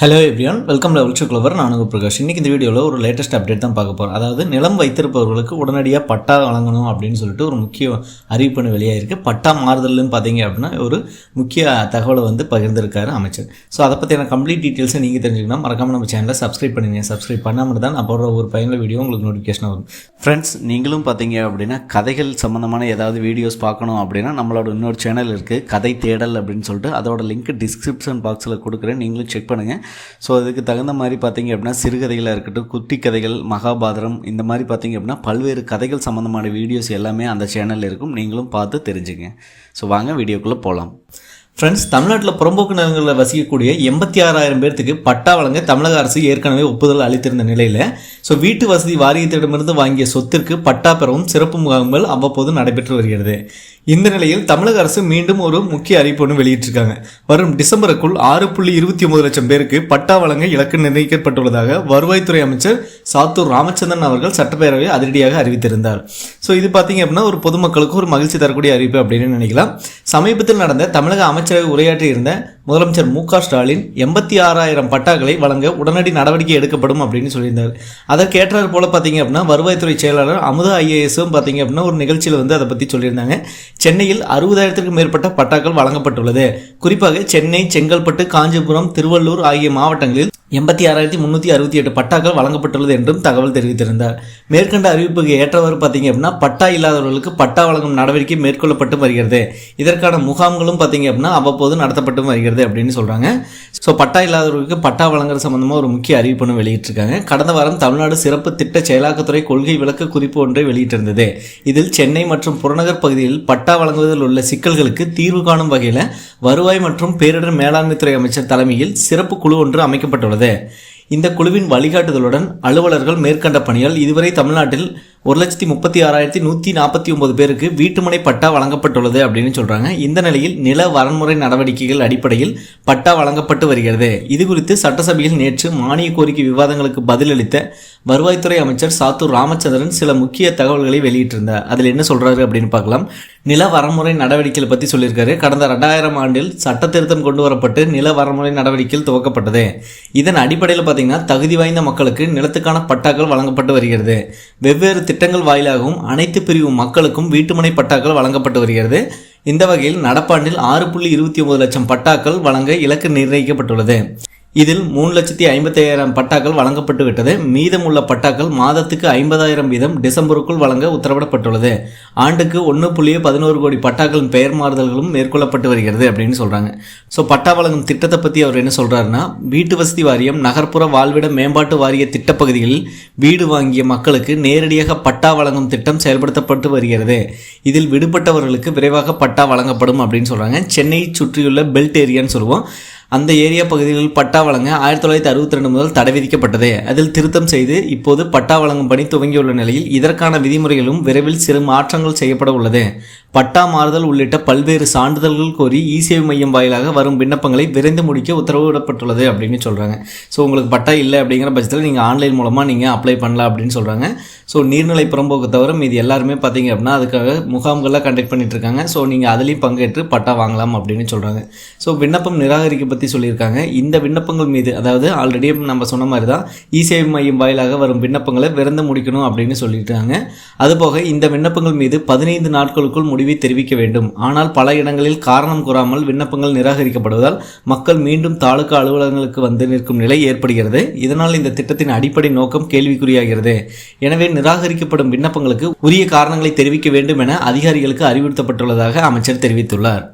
Hello everyone welcome level to clever நான் உங்கள் பிரகாஷ். இன்றைக்கி இந்த வீடியோவில் ஒரு லேட்டஸ்ட் அப்டேட் தான் பார்க்க போகிறோம் அதாவது நிலம் வைத்திருப்பவர்களுக்கு உடனடியாக பட்டா வழங்கணும் அப்படின்னு சொல்லிட்டு ஒரு முக்கிய அறிவிப்பு வெளியாகிருக்கு பட்டா மாறுதல்னு பார்த்தீங்க அப்படின்னா ஒரு முக்கிய தகவலை வந்து பகிர்ந்திருக்காரு அமைச்சர். ஸோ அதை பற்றியான கம்ப்ளீட் டீட்டெயில்ஸை நீங்கள் தெரிஞ்சுக்கணும். மறக்காமல் நம்ம சேனலை சப்ஸ்கிரைப் பண்ணுங்க. சப்ஸ்கிரைப் பண்ணாமல் தான் நான் போடுற ஒரு பயனுள்ள வீடியோ உங்களுக்கு நோட்டிஃபிகேஷன் வரும். ஃப்ரெண்ட்ஸ் நீங்களும் பார்த்தீங்க அப்படின்னா கதைகள் சம்மந்தமான ஏதாவது வீடியோஸ் பார்க்கணும் அப்படின்னா நம்மளோட இன்னொரு சேனல் இருக்குது கதை தேடல் அப்படின்னு சொல்லிட்டு அதோட லிங்க் டிஸ்கிரிப்ஷன் பாக்ஸில் கொடுக்குறேன். நீங்களும் செக் பண்ணுங்கள் ஸோ அதுக்கு தகுந்த மாதிரி பார்த்தீங்க அப்படின்னா சிறுகதைகளாக இருக்கட்டும் குட்டி கதைகள் மகாபாரதம் இந்த மாதிரி பார்த்தீங்க அப்படின்னா பல்வேறு கதைகள் சம்மந்தமான வீடியோஸ் எல்லாமே அந்த சேனலில் இருக்கும். நீங்களும் பார்த்து தெரிஞ்சுங்க. ஸோ வாங்க வீடியோக்குள்ளே போகலாம் ஃப்ரெண்ட்ஸ் தமிழ்நாட்டில் புறம்போக்கு நிலங்களில் வசிக்கக்கூடிய எண்பத்தி ஆறாயிரம் பேர்த்துக்கு பட்டா வழங்க தமிழக அரசு ஏற்கனவே ஒப்புதல் அளித்திருந்த நிலையில் ஸோ வீட்டு வசதி வாரியத்திடமிருந்து வாங்கிய சொத்திற்கு பட்டா பெறவும் சிறப்பு முகாம்கள் அவ்வப்போது நடைபெற்று வருகிறது. இந்த நிலையில் தமிழக அரசு மீண்டும் ஒரு முக்கிய அறிவிப்பு ஒன்று வெளியிட்டிருக்காங்க. வரும் டிசம்பருக்குள் ஆறு புள்ளி இருபத்தி ஒன்பது லட்சம் பேருக்கு பட்டா வழங்க இலக்கு நிர்ணயிக்கப்பட்டுள்ளதாக வருவாய்த்துறை அமைச்சர் சாத்தூர் ராமச்சந்திரன் அவர்கள் சட்டப்பேரவையை அதிரடியாக அறிவித்திருந்தார். ஸோ இது பார்த்தீங்க அப்படின்னா ஒரு பொதுமக்களுக்கு ஒரு மகிழ்ச்சி தரக்கூடிய அறிவிப்பு அப்படின்னு நினைக்கலாம். சமீபத்தில் நடந்த தமிழக அமைச்சரவை உரையாற்றி இருந்த முதலமைச்சர் மு க ஸ்டாலின் எண்பத்தி ஆறாயிரம் பட்டாக்களை வழங்க உடனடி நடவடிக்கை எடுக்கப்படும் அப்படின்னு சொல்லியிருந்தார். அதற்கேற்றார் போல பார்த்தீங்க அப்படின்னா வருவாய்த்துறை செயலாளர் அமுதா ஐஏஎஸும் பார்த்தீங்க அப்படின்னா ஒரு நிகழ்ச்சியில் வந்து அதை பற்றி சொல்லியிருந்தாங்க. சென்னையில் அறுபதாயிரத்திற்கும் மேற்பட்ட பட்டாக்கள் வழங்கப்பட்டுள்ளது. குறிப்பாக சென்னை செங்கல்பட்டு காஞ்சிபுரம் திருவள்ளூர் ஆகிய மாவட்டங்களில் எண்பத்தி ஆறாயிரத்தி முந்நூற்றி அறுபத்தி எட்டு பட்டாக்கள் வழங்கப்பட்டுள்ளது என்றும் தகவல் தெரிவித்திருந்தார். மேற்கண்ட அறிவிப்புக்கு ஏற்றவாறு பார்த்தீங்க அப்படின்னா பட்டா இல்லாதவர்களுக்கு பட்டா வழங்கும் நடவடிக்கை மேற்கொள்ளப்பட்டு வருகிறது. இதற்கான முகாம்களும் பார்த்தீங்க அப்படின்னா அவ்வப்போது நடத்தப்பட்டு வருகிறது அப்படின்னு சொல்கிறாங்க ஸோ பட்டா இல்லாதவர்களுக்கு பட்டா வழங்குற சம்பந்தமாக ஒரு முக்கிய அறிவிப்புன்னு வெளியிட்டிருக்காங்க. கடந்த வாரம் தமிழ்நாடு சிறப்பு திட்ட செயலாக்கத்துறை கொள்கை விளக்க குறிப்பு ஒன்றை வெளியிட்டிருந்தது. இதில் சென்னை மற்றும் புறநகர் பகுதியில் பட்டா வழங்குவதில் உள்ள சிக்கல்களுக்கு தீர்வு காணும் வகையில் வருவாய் மற்றும் பேரிடர் மேலாண்மைத்துறை அமைச்சர் தலைமையில் சிறப்பு குழு ஒன்று அமைக்கப்பட்டுள்ளது. பொழுது இந்த குழுவின் வழிகாட்டுதலுடன் அலுவலர்கள் மேற்கண்ட பணியால் இதுவரை தமிழ்நாட்டில் ஒரு லட்சத்தி முப்பத்தி ஆறாயிரத்தி நூற்றி நாற்பத்தி ஒன்பது பேருக்கு வீட்டுமனை பட்டா வழங்கப்பட்டுள்ளது அப்படின்னு சொல்கிறாங்க இந்த நிலையில் நில வரன்முறை நடவடிக்கைகள் அடிப்படையில் பட்டா வழங்கப்பட்டு வருகிறது. இது குறித்து சட்டசபையில் நேற்று மானிய கோரிக்கை விவாதங்களுக்கு பதிலளித்த வருவாய்த்துறை அமைச்சர் சாத்தூர் ராமச்சந்திரன் சில முக்கிய தகவல்களை வெளியிட்டிருந்தார். அதில் என்ன சொல்கிறாரு அப்படின்னு பார்க்கலாம். நில வரமுறை நடவடிக்கைகளை பற்றி சொல்லியிருக்காரு. கடந்த ரெண்டாயிரம் ஆண்டில் சட்ட திருத்தம் கொண்டு வரப்பட்டு நில வரமுறை நடவடிக்கைகள் துவக்கப்பட்டது. இதன் அடிப்படையில் பார்த்தீங்கன்னா தகுதி வாய்ந்த மக்களுக்கு நிலத்துக்கான பட்டாக்கள் வழங்கப்பட்டு வருகிறது. வெவ்வேறு திட்டங்கள் வாயிலாகவும் அனைத்து பிரிவு மக்களுக்கும் வீட்டுமனை பட்டாக்கள் வழங்கப்பட்டு வருகிறது. இந்த வகையில் நடப்பாண்டில் ஆறு புள்ளி இருபத்தி ஒன்பது லட்சம் பட்டாக்கள் வழங்க இலக்கு நிர்ணயிக்கப்பட்டுள்ளது. இதில் மூணு லட்சத்தி ஐம்பத்தாயிரம் பட்டாக்கள் வழங்கப்பட்டு விட்டது. மீதமுள்ள பட்டாக்கள் மாதத்துக்கு ஐம்பதாயிரம் வீதம் டிசம்பருக்குள் வழங்க உத்தரவிடப்பட்டுள்ளது. ஆண்டுக்கு ஒன்று புள்ளி பதினோரு கோடி பட்டாக்களின் பெயர் மாறுதல்களும் மேற்கொள்ளப்பட்டு வருகிறது அப்படின்னு சொல்கிறாங்க ஸோ பட்டா வழங்கும் திட்டத்தை பற்றி அவர் என்ன சொல்கிறாருன்னா வீட்டு வசதி வாரியம் நகர்ப்புற வாழ்விட மேம்பாட்டு வாரிய திட்டப்பகுதிகளில் வீடு வாங்கிய மக்களுக்கு நேரடியாக பட்டா வழங்கும் திட்டம் செயல்படுத்தப்பட்டு வருகிறது. இதில் விடுபட்டவர்களுக்கு விரைவாக பட்டா வழங்கப்படும் அப்படின்னு சொல்கிறாங்க சென்னையை சுற்றியுள்ள பெல்ட் ஏரியான்னு சொல்லுவோம். அந்த ஏரியா பகுதிகளில் பட்டா வழங்க ஆயிரத்தி தொள்ளாயிரத்தி அறுபத்தி ரெண்டு முதல் தடை விதிக்கப்பட்டது. அதில் திருத்தம் செய்து இப்போது பட்டா வழங்கும் பணி துவங்கியுள்ள நிலையில் இதற்கான விதிமுறைகளும் விரைவில் சிறு மாற்றங்கள் செய்யப்பட உள்ளது. பட்டா மாறுதல் உள்ளிட்ட பல்வேறு சான்றிதழ்கள் கோரி இசேவை மையம் வாயிலாக வரும் விண்ணப்பங்களை விரைந்து முடிக்க உத்தரவிடப்பட்டுள்ளது அப்படின்னு சொல்கிறாங்க ஸோ உங்களுக்கு பட்டா இல்லை அப்படிங்கிற பட்சத்தில் நீங்கள் ஆன்லைன் மூலமாக நீங்கள் அப்ளை பண்ணலாம் அப்படின்னு சொல்கிறாங்க ஸோ நீர்நிலை புறம்போக்கு தவிர மீது எல்லாருமே பார்த்தீங்க அப்படின்னா அதுக்காக முகாம்கள்லாம் கண்டக்ட் பண்ணிட்டு இருக்காங்க. ஸோ நீங்கள் அதுலேயும் பங்கேற்று பட்டா வாங்கலாம் அப்படின்னு சொல்கிறாங்க ஸோ விண்ணப்பம் நிராகரிக்கப்பட்டு பற்றி சொல்லியிருக்காங்க. இந்த விண்ணப்பங்கள் மீது அதாவது ஆல்ரெடி நம்ம சொன்ன மாதிரி தான் இசேவை மையம் வாயிலாக வரும் விண்ணப்பங்களை விறந்து முடிக்கணும் அப்படின்னு சொல்லியிருக்காங்க. அதுபோக இந்த விண்ணப்பங்கள் மீது பதினைந்து நாட்களுக்குள் முடிவை தெரிவிக்க வேண்டும். ஆனால் பல இடங்களில் காரணம் கூறாமல் விண்ணப்பங்கள் நிராகரிக்கப்படுவதால் மக்கள் மீண்டும் தாலுகா அலுவலகங்களுக்கு வந்து நிற்கும் நிலை ஏற்படுகிறது. இதனால் இந்த திட்டத்தின் அடிப்படை நோக்கம் கேள்விக்குறியாகிறது. எனவே நிராகரிக்கப்படும் விண்ணப்பங்களுக்கு உரிய காரணங்களை தெரிவிக்க வேண்டும் என அதிகாரிகளுக்கு அறிவுறுத்தப்பட்டுள்ளதாக அமைச்சர் தெரிவித்துள்ளார்.